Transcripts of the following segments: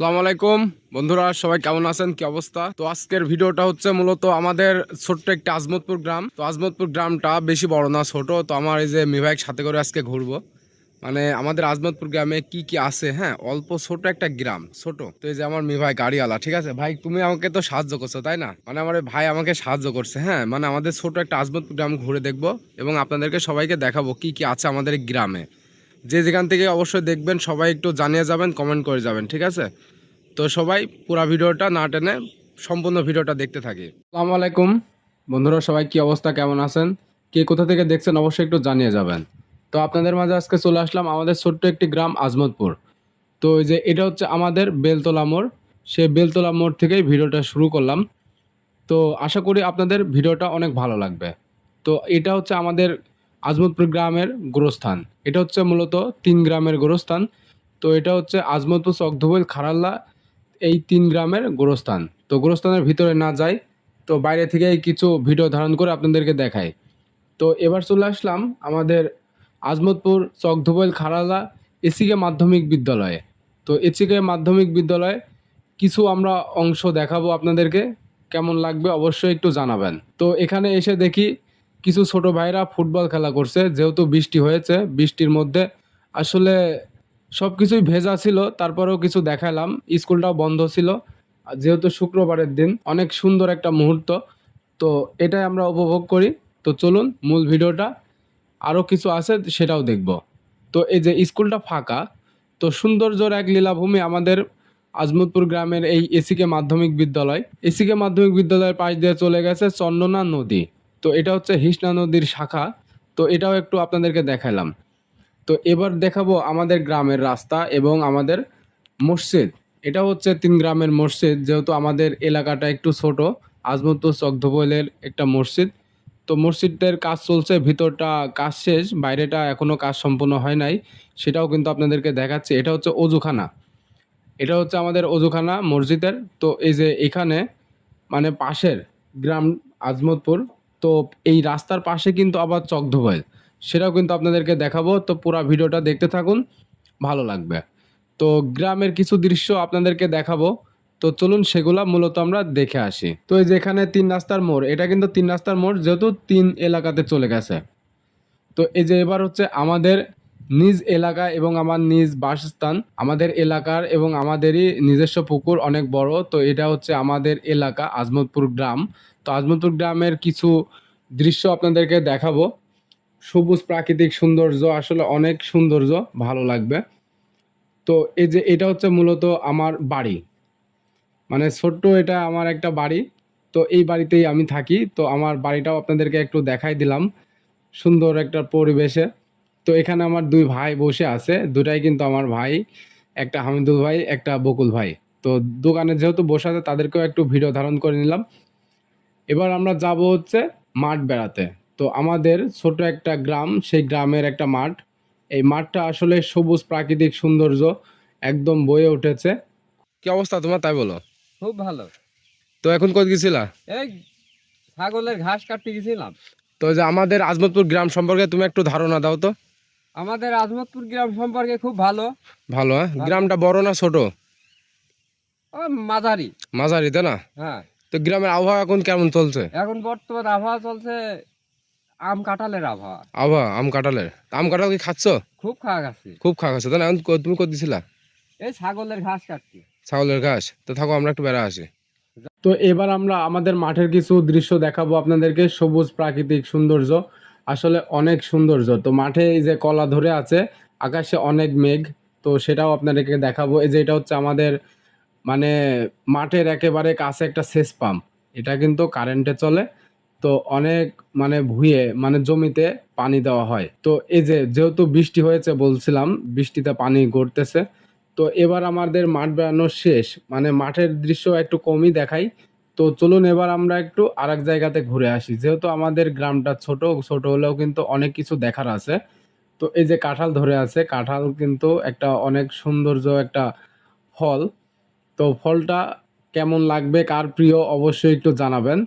সালাম আলাইকুম। বন্ধুরা, সবাই কেমন আছেন? কি অবস্থা? তো আজকের ভিডিওটা হচ্ছে মূলত আমাদের ছোট্ট একটা আজমতপুর গ্রাম। তো আজমতপুর গ্রামটা বেশি বড় না, ছোট। তো আমার এই যে মিভাইক সাথে করে আজকে ঘুরবো। মানে আমাদের আজমতপুর গ্রামে কি কি আছে হ্যাঁ? অল্প ছোট একটা গ্রাম, ছোট। তো এই যে আমার মিভাই গাড়িওয়ালা, ঠিক আছে? ভাই, তুমি আমাকে তো সাহায্য করছ, তাই না? মানে আমার ভাই আমাকে সাহায্য করছে হ্যাঁ? মানে আমাদের ছোট একটা আজমতপুর গ্রাম ঘুরে দেখব এবং আপনাদেরকে সবাইকে দেখাবো কি কি আছে আমাদের গ্রামে। যে যেখান থেকে অবশ্যই দেখবেন, সবাই একটু জানিয়ে যাবেন কমেন্ট করে যাবেন, ঠিক আছে? তো সবাই পুরা ভিডিওটা না টেনে সম্পূর্ণ ভিডিওটা দেখতে থাকি। আসসালামু আলাইকুম। বন্ধুরা, সবাই কি অবস্থা, কেমন আছেন? কে কোথা থেকে দেখছেন, অবশ্যই একটু জানিয়ে যাবেন। তো আপনাদের মাঝে আজকে চলে আসলাম আমাদের ছোট্ট একটি গ্রাম, আজমতপুর। তো যে এটা হচ্ছে আমাদের বেলতলা মোড়। সে বেলতলা মোড় থেকেই ভিডিওটা শুরু করলাম। তো আশা করি আপনাদের ভিডিওটা অনেক ভালো লাগবে। তো এটা হচ্ছে আমাদের আজমতপুর গ্রামের গোরস্থান। এটা হচ্ছে মূলত তিন গ্রামের গোরস্থান। তো এটা হচ্ছে আজমতপুর চকধবৈল, খারাল্লা, এই তিন গ্রামের গোরস্থান। তো গোরস্থানের ভিতরে না যাই, তো বাইরে থেকেই কিছু ভিডিও ধারণ করে আপনাদেরকে দেখায় তো এবার চলে আসলাম আমাদের আজমতপুর চকধবৈল খারালা এসিকে মাধ্যমিক বিদ্যালয়ে। তো এসিকে মাধ্যমিক বিদ্যালয়ে কিছু আমরা অংশ দেখাবো আপনাদেরকে। কেমন লাগবে অবশ্যই একটু জানাবেন। তো এখানে এসে দেখি কিছু ছোট ভাইরা ফুটবল খেলা করছে, যেহেতু বৃষ্টি হয়েছে, বৃষ্টির মধ্যে আসলে সব কিছুই ভেজা ছিল, তারপরেও কিছু দেখালাম, স্কুলটাও বন্ধ ছিল যেহেতু শুক্রবারের দিন, অনেক সুন্দর একটা মুহূর্ত, তো এটাই আমরা উপভোগ করি। তো চলুন, মূল ভিডিওটা, আরও কিছু আছে, সেটাও দেখব। তো এই যে স্কুলটা ফাঁকা, তো সৌন্দর্যর এক লীলাভূমি আমাদের আজমতপুর গ্রামের এই এসিকে মাধ্যমিক বিদ্যালয়। এসিকে মাধ্যমিক বিদ্যালয়ের পাশ দিয়ে চলে গেছে চন্দনা নদী। তো এটা হচ্ছে হিসনা নদীর শাখা। তো এটাও একটু আপনাদেরকে দেখালাম। তো এবার দেখাবো আমাদের গ্রামের রাস্তা এবং আমাদের মসজিদ। এটা হচ্ছে তিন গ্রামের মসজিদ, যেহেতু আমাদের এলাকাটা একটু ছোট আজমতপুর চকধবৈলের একটা মসজিদ। তো মসজিদের কাজ চলছে, ভিতরটা কাজ শেষ, বাইরেটা এখনও কাজ সম্পূর্ণ হয় নাই, সেটাও কিন্তু আপনাদেরকে দেখাচ্ছি। এটা হচ্ছে অজুখানা। এটা হচ্ছে আমাদের অজুখানা মসজিদের। তো এই যে এখানে মানে পাশের গ্রাম আজমতপুর তো এই রাস্তার পাশে কিন্তু আবার চকধবৈল সেটাও কিন্তু আপনাদেরকে দেখাবো। তো পুরো ভিডিওটা দেখতে থাকুন, ভালো লাগবে। তো গ্রামের কিছু দৃশ্য আপনাদেরকে দেখাবো। তো চলুন সেগুলা মূলত আমরা দেখে আসি। তো এই যেখানে তিন রাস্তার মোড়, এটা কিন্তু তিন রাস্তার মোড় যেহেতু তিন এলাকাতে চলে গেছে। তো এই যে এবার হচ্ছে আমাদের নিজ এলাকা এবং আমার নিজ বাসস্থান। আমাদের এলাকার এবং আমাদেরই নিজস্ব পুকুর অনেক বড়। তো এটা হচ্ছে আমাদের এলাকা, আজমতপুর গ্রাম। তো আজমতপুর গ্রামের কিছু দৃশ্য আপনাদেরকে দেখাবো। সবুজ প্রাকৃতিক সৌন্দর্য আসলে অনেক সৌন্দর্য, ভালো লাগবে। তো এই যে এটা হচ্ছে মূলত আমার বাড়ি। মানে ছোট্ট এটা আমার একটা বাড়ি। তো এই বাড়িতেই আমি থাকি। তো আমার বাড়িটাও আপনাদেরকে একটু দেখাই দিলাম। সুন্দর একটা পরিবেশে। তো এখানে আমার দুই ভাই বসে আছে। দুটাই কিন্তু আমার ভাই একটা হামিদুল ভাই একটা বকুল ভাই। তো দোকানে যেহেতু বসে আছে তাদেরকেও একটু ভিডিও ধারণ করে নিলাম। এবার আমরা যাব হচ্ছে মাঠ বেড়াতে। তো আমাদের ছোট একটা গ্রাম সেই গ্রামের একটা মাঠ। এই মাঠটা আসলে সবুজ প্রাকৃতিক সৌন্দর্য একদম বয়ে উঠেছে। কি অবস্থা তোমার? তাই বলো। খুব ভালো। তো এখন কত গেছিলা? এই ছাগলের ঘাস কাটতে গেছিলাম। তো যে আমাদের আজমতপুর গ্রাম সম্পর্কে তুমি একটু ধারণা দাও তো। আমাদের আজমতপুর গ্রাম সম্পর্কে খুব ভালো। ভালো হ্যাঁ? গ্রামটা বড় না ছোট? মাঝারি। মাঝারি তাই না? হ্যাঁ। তো গ্রামের আবহাওয়া এখন কেমন চলছে? এখন বর্তমান আবহাওয়া চলছে আম কাঁঠালের আবহাওয়া। আবহাওয়া আম কাঁঠালের? আম কাঁঠাল কি খাচ্ছ? খুব খাওয়া গেছে খুব খাওয়া খাচ্ছ তাই না তুমি কত দিছিলা? এই ছাগলের ঘাস কাটতে ছাগলের ঘাস? তো থাকো আমরা একটু বেড়া আসি। তো এবার আমরা আমাদের মাঠের কিছু দৃশ্য দেখাবো আপনাদেরকে সবুজ প্রাকৃতিক সৌন্দর্য। আসলে অনেক সৌন্দর্য। তো মাঠে এই যে কলা ধরে আছে, আকাশে অনেক মেঘ, তো সেটাও আপনাদেরকে দেখাবো। এই যে এটা হচ্ছে আমাদের মানে মাঠের একেবারে কাছে একটা সেচ পাম্প। এটা কিন্তু কারেন্টে চলে, তো অনেক মানে ভুঁয়ে মানে জমিতে পানি দেওয়া হয়। তো এই যে যেহেতু বৃষ্টি হয়েছে বলছিলাম, বৃষ্টিতে পানি গড়তেছে, তো এবার আমাদের মাঠ বেড়ানো শেষ। মানে মাঠের দৃশ্য একটু কমই দেখাই। তো চলুন এবার আমরা একটু আরেক জায়গাতে ঘুরে আসি। যেহেতু আমাদের গ্রামটা ছোট ছোট হলেও কিন্তু অনেক কিছু দেখার আছে। তো এই যে কাঁঠাল ধরে আছে, কাঁঠাল কিন্তু একটা অনেক সৌন্দর্য একটা ফল। তো ফলটা কেমন লাগবে, কার প্রিয়, অবশ্যই একটু জানাবেন।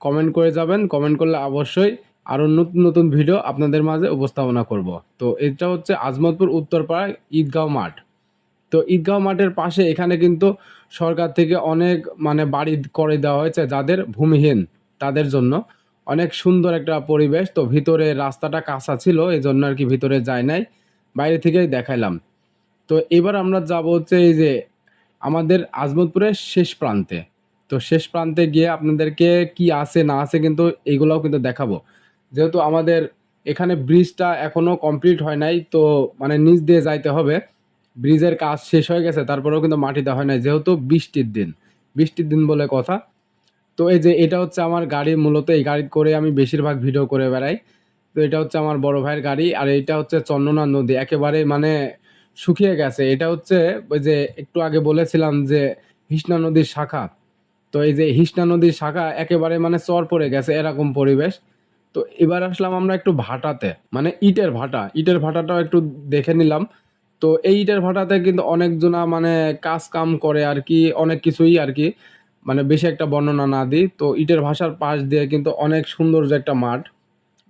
কমেন্ট করে যাবেন, কমেন্ট করলে অবশ্যই আরও নতুন নতুন ভিডিও আপনাদের মাঝে উপস্থাপনা করব। তো এটা হচ্ছে আজমতপুর উত্তরপাড়া ঈদগাঁও মাঠ। তো ঈদগাঁও মাঠের পাশে এখানে কিন্তু সরকার থেকে অনেক মানে বাড়ি করে দেওয়া হয়েছে যাদের ভূমিহীন, তাদের জন্য। অনেক সুন্দর একটা পরিবেশ। তো ভিতরে রাস্তাটা কাঁচা ছিল এই জন্য আর কি ভিতরে যায় নাই। বাইরে থেকেই দেখাইলাম। তো এবার আমরা যাব হচ্ছে এই যে আমাদের আজমতপুরের শেষ প্রান্তে। তো শেষ প্রান্তে গিয়ে আপনাদেরকে কি আছে, না আছে কিন্তু এইগুলোও কিন্তু দেখাবো। যেহেতু আমাদের এখানে ব্রিজটা এখনও কমপ্লিট হয় নাই, তো মানে নিচ দিয়ে যাইতে হবে। ব্রিজের কাজ শেষ হয়ে গেছে, তারপরেও কিন্তু মাটিতে হয় না যেহেতু বৃষ্টির দিন। বৃষ্টির দিন বলে কথা। তো এই যে এটা হচ্ছে আমার গাড়ি, মূলত এই গাড়ি করে আমি বেশিরভাগ ভিডিও করে বেড়াই। তো এটা হচ্ছে আমার বড় ভাইয়ের গাড়ি, আর এটা হচ্ছে চন্দনা নদী, একেবারে মানে শুকিয়ে গেছে। এটা হচ্ছে ওই যে একটু আগে বলেছিলাম যে হিসনা নদীর শাখা। তো এই যে হিসনা নদীর শাখা একেবারে মানে চর পড়ে গেছে, এরকম পরিবেশ। তো এবার আসলাম আমরা একটু ভাটাতে মানে ইটের ভাটা। ইটের ভাটাটাও একটু দেখে নিলাম। তো এই ইটের ভাটাতে কিন্তু অনেকজনা মানে কাজ কাম করে আর কি, অনেক কিছুই আর কি মানে বেশি একটা বর্ণনা না দিই। তো ইটের ভাষার পাশ দিয়ে কিন্তু অনেক সৌন্দর্য একটা মাঠ,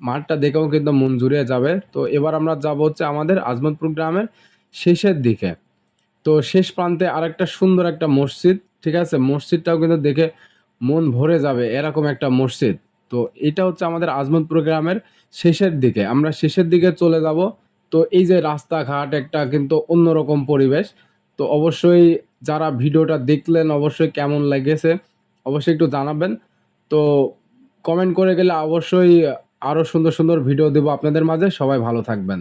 মাঠটা দেখেও কিন্তু মন জুড়িয়ে যাবে। তো এবার আমরা যাব হচ্ছে আমাদের আজমতপুর গ্রামের শেষের দিকে। তো শেষ প্রান্তে আরেকটা সুন্দর একটা মসজিদ, ঠিক আছে? মসজিদটাও কিন্তু দেখে মন ভরে যাবে এরকম একটা মসজিদ। তো এটা হচ্ছে আমাদের আজমতপুর গ্রামের শেষের দিকে। আমরা শেষের দিকে চলে যাব তো এই যে রাস্তাঘাট একটা কিন্তু অন্যরকম পরিবেশ। তো অবশ্যই যারা ভিডিওটা দেখলেন অবশ্যই কেমন লেগেছে, অবশ্যই একটু জানাবেন। তো কমেন্ট করে গেলে অবশ্যই আরও সুন্দর সুন্দর ভিডিও দেবো আপনাদের মাঝে। সবাই ভালো থাকবেন।